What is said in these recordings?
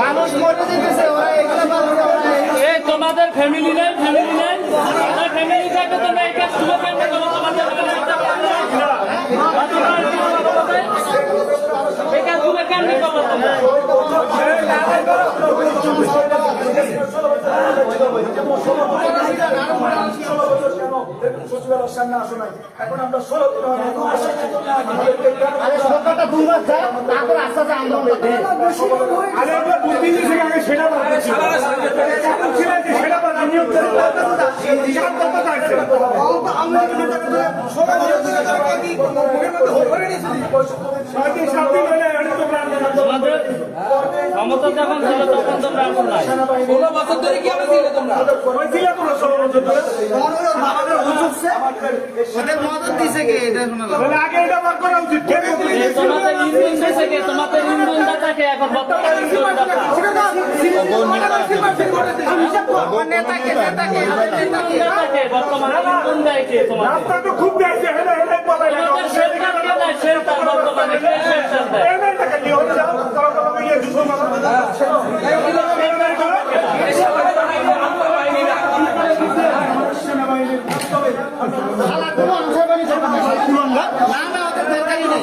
মানুষ মরে যেতেছে তোমাদের ফ্যামিলি নেই ফ্যামিলি নেই তোমার ফ্যামিলি থাকলে তোমরা এই কাজ শুরু করবে তোমার তোমাদের এই কাজগুলো কেন করব তোমরা আস্তে আস্তে আন্দোলন করবে আরে আমরা বুদ্ধি সেটা সেটা ক্ষমতা যখন ছিল তখন তোমরা এখন নাই ষোলো বছর ধরে কি ছিলে তোমরা হয়েছিল তোমরা ষোলো বছর ধরে ওদের মদত দিছে কে এটা শোনালাম আগে এটা বার করা উচিত কে তোমাদের ইন্ধন দিয়েছে কে তোমাদের ইন্ধন দাতাকে এখন বর্তমান ইন্ধন দাতা নেতাকে নেতাকে ইন্ধন ইন্ধন দেয় কে তোমাদের রাস্তা তো খুব দেখছে হেলে হেলে বলাই লাগে তোমাদের শেল্টার কে দেয় শেল্টার বর্তমানে কে শেল্টার দেয় এমন টাকা নিয়ে হচ্ছে তারা তো ইয়ে দুশো শালা কোনো অংশ না না ওদের দরকারই নেই।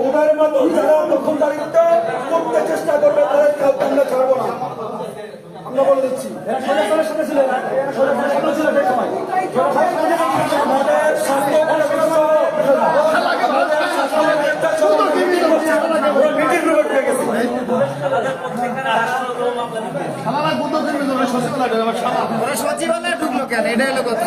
ওদের মতো যারা দখলদারিত্ব করতে চেষ্টা করবে, তাদের আমরা ছাড়বো না। আমরা বলে দিচ্ছি। সচিবালয়ে ঢুকলো কেন? এটা হলো কথা।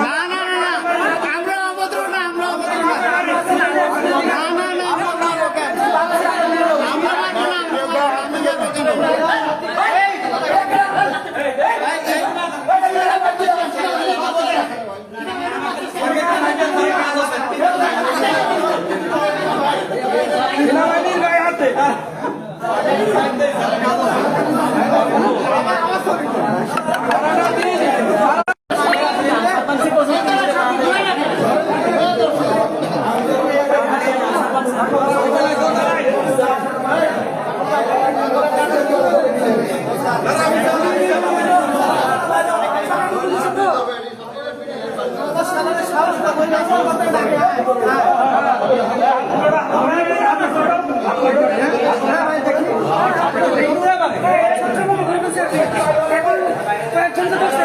না না না না আমরা অভদ্র না আমরা অভদ্র না না না না আমরা যাব কেন আমরা যাব না আমরা যাব, আমরা যাব কেন সেনাবাহিনীর গায়ে হাতে কয়েকজনকে ধরছে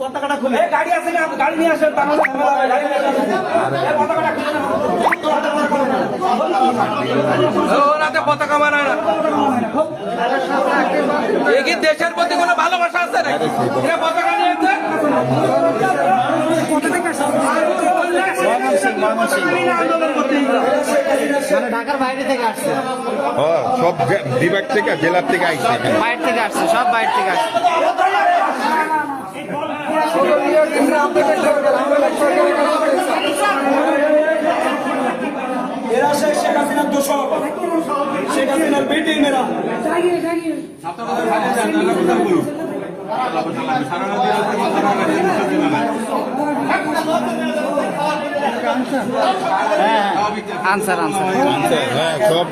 পতাকাটা খুলে গাড়ি আছে গাড়ি নিয়ে আসেন নিয়ে ওনাতে পতাকা মানায় না এ দেশের প্রতি কোনো ভালোবাসা আছে না পতাকা নিয়েছে? মানে ঢাকার বাইরে থেকে আসছে। ও সব বিভাগ থেকে জেলার থেকে এখানে। বাইরে থেকে আসছে সব বাইরে থেকে আসছে। এরা শেখ হাসিনার দোষক শেখ হাসিনার বেটি মেরা আনসার আনসার। হ্যাঁ একদম